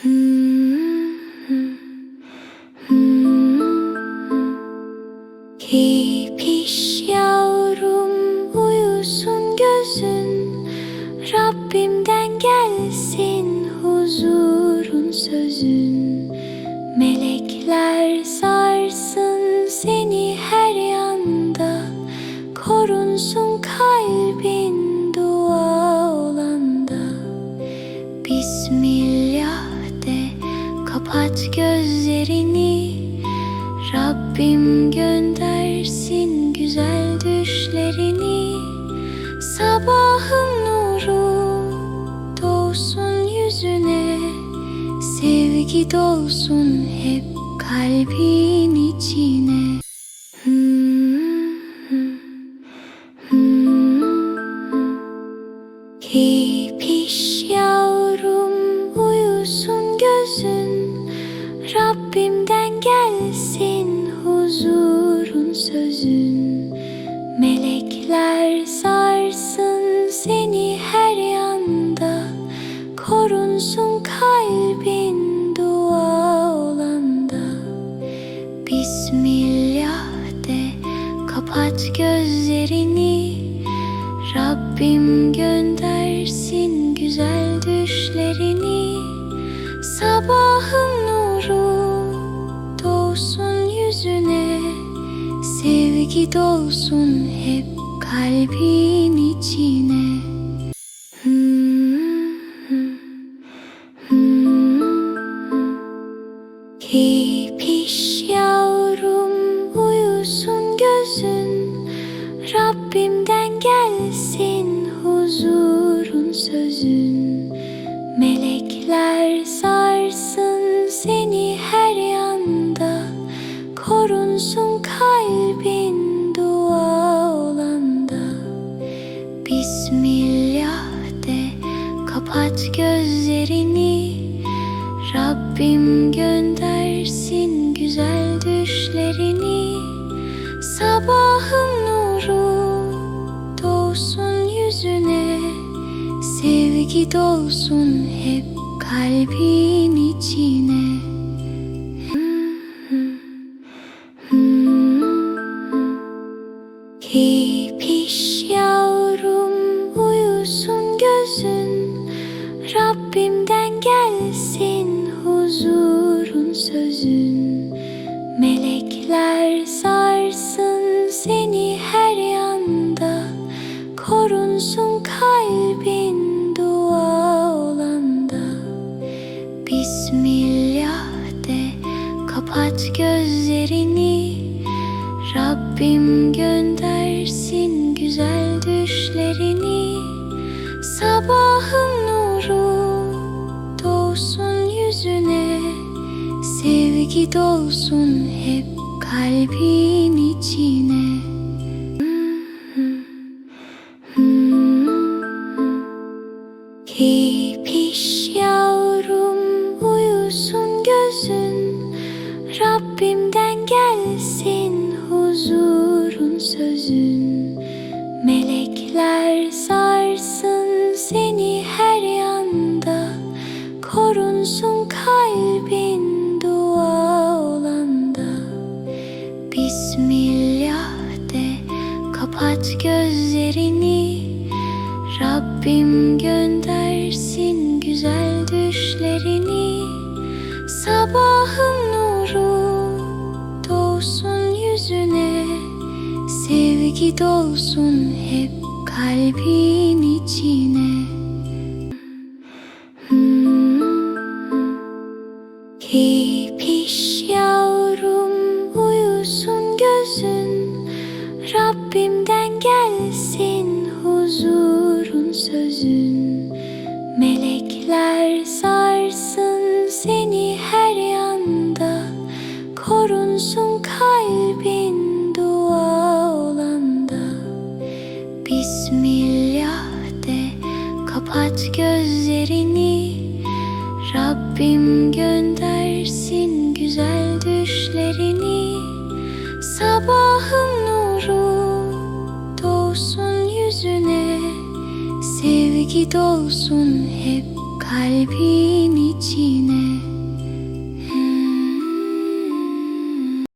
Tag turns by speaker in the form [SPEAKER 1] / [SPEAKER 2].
[SPEAKER 1] Kipiş yavrum kapat gözlerini. Rabbim göndersin güzel düşlerini. Sabahın nuru doğsun yüzüne. Sevgi dolsun hep kalbin içine. Hmm, hmm, Kipiş yavrum sözün Melekler sarsın seni her yanda Korunsun kalbin dua olanda. Bismillah de kapat gözlerini. Rabbim göndersin güzel düşlerini. Sabahın Sevgi dolsun hep kalbin içine. Hmm, hmm, uyusun gözün. Rabbimden gelsin huzurun sözün kapat gözlerini Rabbim göndersin güzel düşlerini. Sabahın nuru doğsun yüzüne Sevgi dolsun hep kalbin içine. Kipiş yavrum uyusun gözün Rabbimden gelsin huzurun sözün. Melekler sarsın seni her yanda. Korunsun kalbin dua olanda. Bismillah de kapat gözlerini. Rabbim göndersin güzel düşlerini. Sabahın dolsun hep kalbin içine. Kipiş yavrum uyusun gözün. Rabbimden gelsin huzurun sözün. Melekler sarsın Rabbim göndersin güzel düşlerini. Sabahın nuru doğsun yüzüne. Sevgi dolsun hep kalbin içine. Hmm, Kipiş yavrum Rabbim göndersin güzel düşlerini. Sabahın nuru doğsun yüzüne. Sevgi dolsun hep kalbin içine